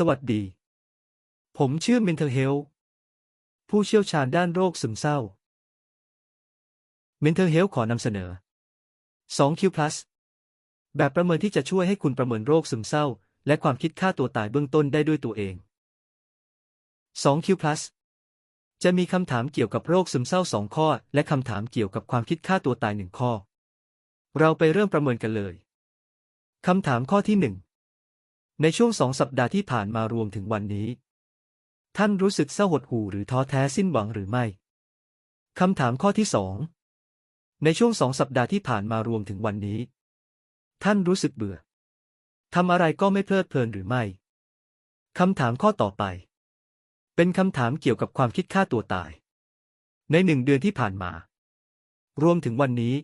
สวัสดี ผมชื่อ Mental Health ผู้เชี่ยวชาญด้านโรคซึมเศร้า Mental Health ขอนำเสนอ 2Q Plus แบบประเมินที่จะช่วยให้คุณประเมินโรคซึมเศร้า และความคิดฆ่าตัวตายเบื้องต้นได้ด้วยตัวเอง 2Q Plus จะมีคำถามเกี่ยวกับโรคซึมเศร้า 2 ข้อ และคำถามเกี่ยวกับความคิดฆ่าตัวตาย 1 ข้อ เราไปเริ่มประเมินกันเลย คำถามข้อที่ 1 ในช่วงสองสัปดาห์ที่ผ่านมารวมถึงวันนี้ ท่านรู้สึกเศร้าหดหู่หรือท้อแท้สิ้นหวังหรือไม่ คำถามข้อที่สองในช่วงสองสัปดาห์ที่ผ่านมารวมถึงวันนี้ ท่านรู้สึกเบื่อทำอะไรก็ไม่เพลิดเพลินหรือไม่ คำถามข้อต่อไป เป็นคำถามเกี่ยวกับความคิดฆ่าตัวตาย ในหนึ่งเดือนที่ผ่านมา รวมถึงวันนี้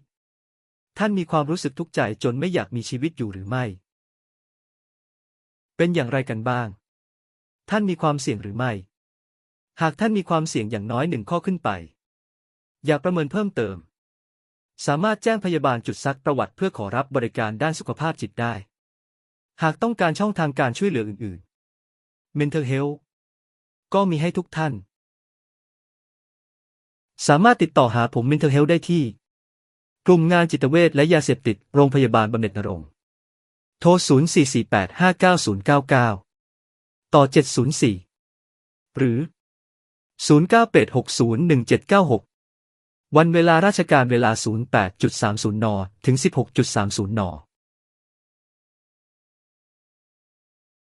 ท่านมีความรู้สึกทุกข์ใจจนไม่อยากมีชีวิตอยู่หรือไม่ เป็นอย่างไรกันบ้าง ท่านมีความเสี่ยงหรือไม่ หากท่านมีความเสี่ยงอย่างน้อยหนึ่งข้อขึ้นไป อยากประเมินเพิ่มเติม สามารถแจ้งพยาบาลจุดซักประวัติเพื่อขอรับบริการด้านสุขภาพจิตได้ หากต้องการช่องทางการช่วยเหลืออื่นๆ Mental Health ก็มีให้ทุกท่าน สามารถติดต่อหาผม Mental Health ได้ที่ กลุ่มงานจิตเวชและยาเสพติด โรงพยาบาลบำเหน็จนรงค์ โทร 044859099 ต่อ 704 หรือ 0986601796 วันเวลาราชการเวลา 08.30 น ถึง 16.30 น